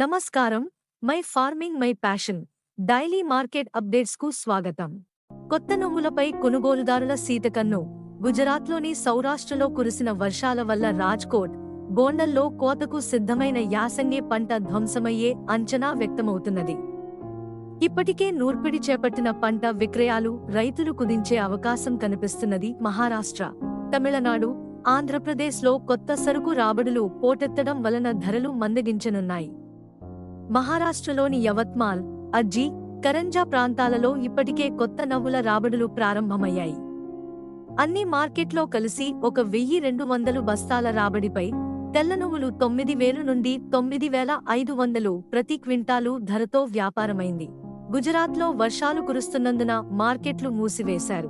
నమస్కారం. My farming my passion. Daily market అప్డేట్స్కు స్వాగతం. కొత్త నువ్వులపై కొనుగోలుదారుల సీతకన్ను. గుజరాత్లోని సౌరాష్ట్రలో కురిసిన వర్షాల వల్ల రాజ్కోట్ గోండల్లో కోతకు సిద్ధమైన యాసంగి పంట ధ్వంసమయ్యే అంచనా వ్యక్తమవుతున్నది. ఇప్పటికే నూర్పిడి చేపట్టిన పంట విక్రయాలు రైతులు కుదించే అవకాశం కనిపిస్తున్నది మహారాష్ట్ర. తమిళనాడు ఆంధ్రప్రదేశ్లో కొత్త సరుకు రాబడులు పోటెత్తడం వలన ధరలు మందగించనున్నాయి. మహారాష్ట్రలోని యవత్మాల్ అజ్జి కరంజా ప్రాంతాలలో ఇప్పటికే కొత్త నవ్వుల రాబడులు ప్రారంభమయ్యాయి. అన్ని మార్కెట్లో కలిసి ఒక వెయ్యి రెండు వందలు బస్తాల రాబడిపై తెల్ల నువ్వులు తొమ్మిది వేలు నుండి తొమ్మిది వేల ఐదు వందలు ప్రతి క్వింటాలు ధరతో వ్యాపారమైంది. గుజరాత్లో వర్షాలు కురుస్తున్నందున మార్కెట్లు మూసివేశారు.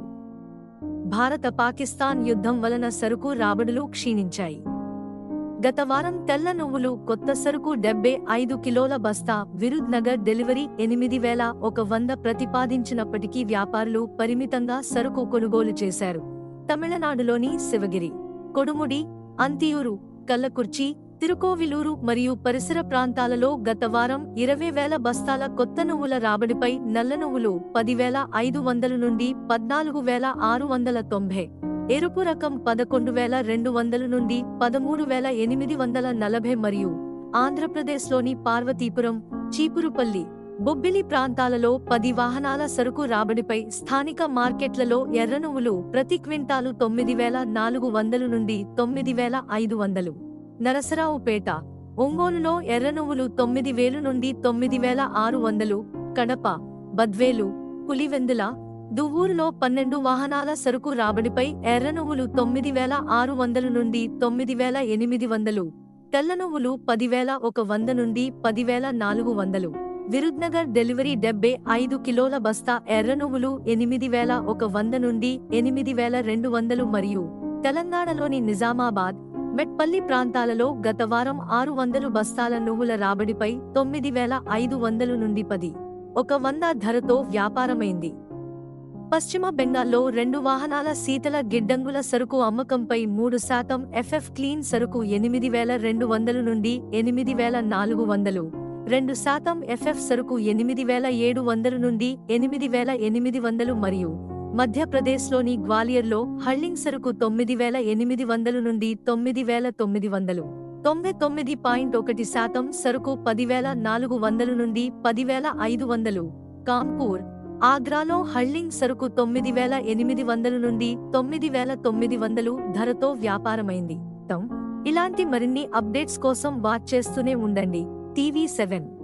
భారత పాకిస్తాన్ యుద్ధం వలన సరుకు రాబడులు క్షీణించాయి. గత వారం తెల్ల నువ్వులు కొత్త సరుకు డెబ్బై ఐదు కిలోల బస్తా విరుద్ నగర్ డెలివరీ ఎనిమిది వేల ఒక వంద ప్రతిపాదించినప్పటికీ వ్యాపారులు పరిమితంగా సరుకు కొనుగోలు చేశారు. తమిళనాడులోని శివగిరి కొడుముడి అంతియూరు కల్లకుర్చి తిరుకోవిలూరు మరియు పరిసర ప్రాంతాలలో గత వారం ఇరవై వేల బస్తాల కొత్త నువ్వుల రాబడిపై నల్ల నువ్వులు పదివేల ఐదు వందల నుండి పద్నాలుగు వేల ఆరు వందల తొంభై ఎరుపు రకం పదకొండు వేల రెండు వందల నుండి పదమూడు వేల ఎనిమిది వందల నలభై మరియు ఆంధ్రప్రదేశ్లోని పార్వతీపురం చీపురుపల్లి బొబ్బిలి ప్రాంతాలలో పది వాహనాల సరుకు రాబడిపై స్థానిక మార్కెట్లలో ఎర్ర నువ్వులు ప్రతి క్వింటాలు తొమ్మిది వేల నాలుగు వందలు నుండి తొమ్మిది వేల ఐదు వందలు. నరసరావుపేట ఒంగోలులో ఎర్ర నువ్వులు తొమ్మిది వేలు నుండి తొమ్మిది వేల ఆరు వందలు కడప బద్వేలు పులివెందుల దువ్వూరులో పన్నెండు వాహనాల సరుకు రాబడిపై ఎర్ర నువ్వులు తొమ్మిది వేల ఆరు వందల నుండి తొమ్మిది వేల ఎనిమిది వందలు తెల్ల నువ్వులు పదివేల ఒక వంద నుండి పదివేల నాలుగు వందలు. విరుద్నగర్ డెలివరీ డెబ్బై ఐదు కిలోల బస్తా ఎర్ర నువ్వులు ఎనిమిది వేల ఒక వంద నుండి ఎనిమిది వేల రెండు వందలు మరియు తెలంగాణలోని నిజామాబాద్ మెట్పల్లి ప్రాంతాలలో గత వారం ఆరు వందలు బస్తాల నువ్వుల రాబడిపై తొమ్మిది వేల ఐదు వందలు నుండి పది ఒక వంద ధరతో వ్యాపారమైంది. పశ్చిమ బెంగాల్లో రెండు వాహనాల శీతల గిడ్డంగుల సరుకు అమ్మకంపై మూడు శాతం ఎఫ్ఎఫ్ క్లీన్ సరుకు ఎనిమిది వేల రెండు వందలు నుండి ఎనిమిది వేల నాలుగు వందలు. రెండు శాతం ఎఫ్ఎఫ్ సరుకు ఎనిమిది వేల ఏడు వందలు నుండి ఎనిమిది వేల ఎనిమిది వందలు మరియు మధ్యప్రదేశ్లోని గ్వాలియర్లో హళ్ళింగ్ సరుకు తొమ్మిది వేల ఎనిమిది వందలు నుండి తొమ్మిది వేల తొమ్మిది వందలు. తొంభై తొమ్మిది పాయింట్ ఒకటి శాతం సరుకు పదివేల నాలుగు వందలు నుండి పదివేల ఐదు వందలు. కాంపూర్ ఆగ్రాలో హళ్ళింగ్ సరుకు తొమ్మిది వేల ఎనిమిది వందల నుండి తొమ్మిది వేల తొమ్మిది వందలు ధరతో వ్యాపారమైంది. ఇలాంటి మరిన్ని అప్డేట్స్ కోసం వాచ్ చేస్తూనే ఉండండి. TV seven.